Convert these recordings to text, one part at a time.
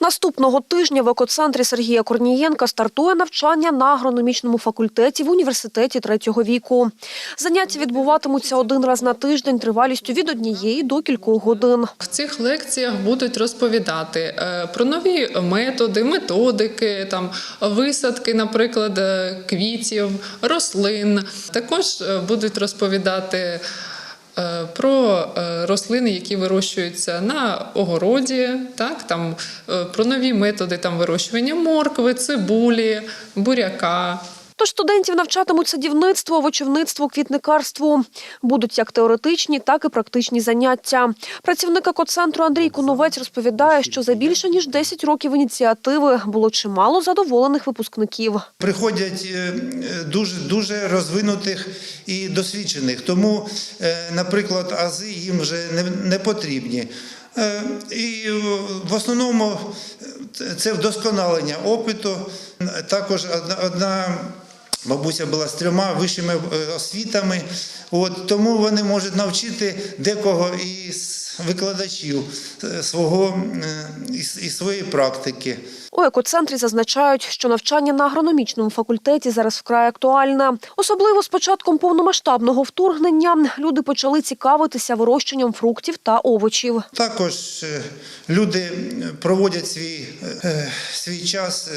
Наступного тижня в екоцентрі Сергія Корнієнка стартує навчання на агрономічному факультеті в університеті третього віку. Заняття відбуватимуться один раз на тиждень тривалістю від однієї до кількох годин. В цих лекціях будуть розповідати е, про нові методи, методики, там висадки, наприклад, е, квітів, рослин. Також е, будуть розповідати. Е, Про е, рослини, які вирощуються на огороді, так там е, про нові методи там вирощування моркви, цибулі, буряка. Тож студентів навчатимуть садівництву, овочівництву, квітникарству. Будуть як теоретичні, так і практичні заняття. Працівник екоцентру Андрій Куновець розповідає, що за більше ніж 10 років ініціативи було чимало задоволених випускників. приходять е, е, дуже дуже розвинутих і досвідчених. Тому, е, наприклад, ази їм вже не, не потрібні. І в основному це вдосконалення опиту. Також одна бабуся була з трьома вищими е, освітами, от, тому вони можуть навчити декого із викладачів е, свого е, із своєї практики. У екоцентрі зазначають, що навчання на агрономічному факультеті зараз вкрай актуальне. Особливо з початком повномасштабного вторгнення люди почали цікавитися вирощенням фруктів та овочів. Також е, люди проводять свій, свій час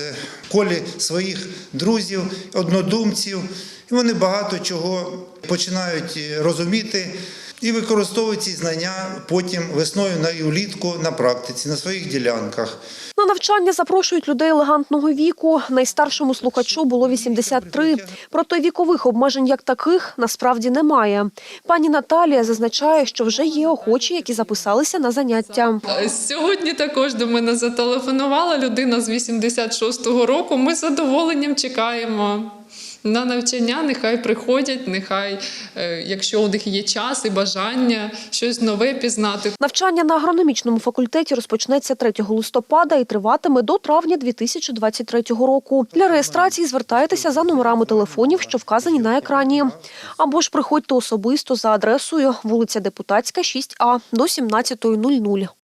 в колі своїх друзів, однодумців, і вони багато чого починають розуміти і використовують ці знання потім весною на і влітку на практиці, на своїх ділянках. На навчання запрошують людей елегантного віку. Найстаршому слухачу було 83. Проте вікових обмежень як таких насправді немає. Пані Наталія зазначає, що вже є охочі, які записалися на заняття. Сьогодні також до мене зателефонувала людина з 86-го року. Ми з задоволенням чекаємо на навчання. Нехай приходять, нехай, е, якщо у них є час і бажання щось нове пізнати. Навчання на агрономічному факультеті розпочнеться 3 листопада і триватиме до травня 2023 року. Для реєстрації звертайтеся за номерами телефонів, що вказані на екрані. Або ж приходьте особисто за адресою вулиця Депутатська, 6А до 17.00.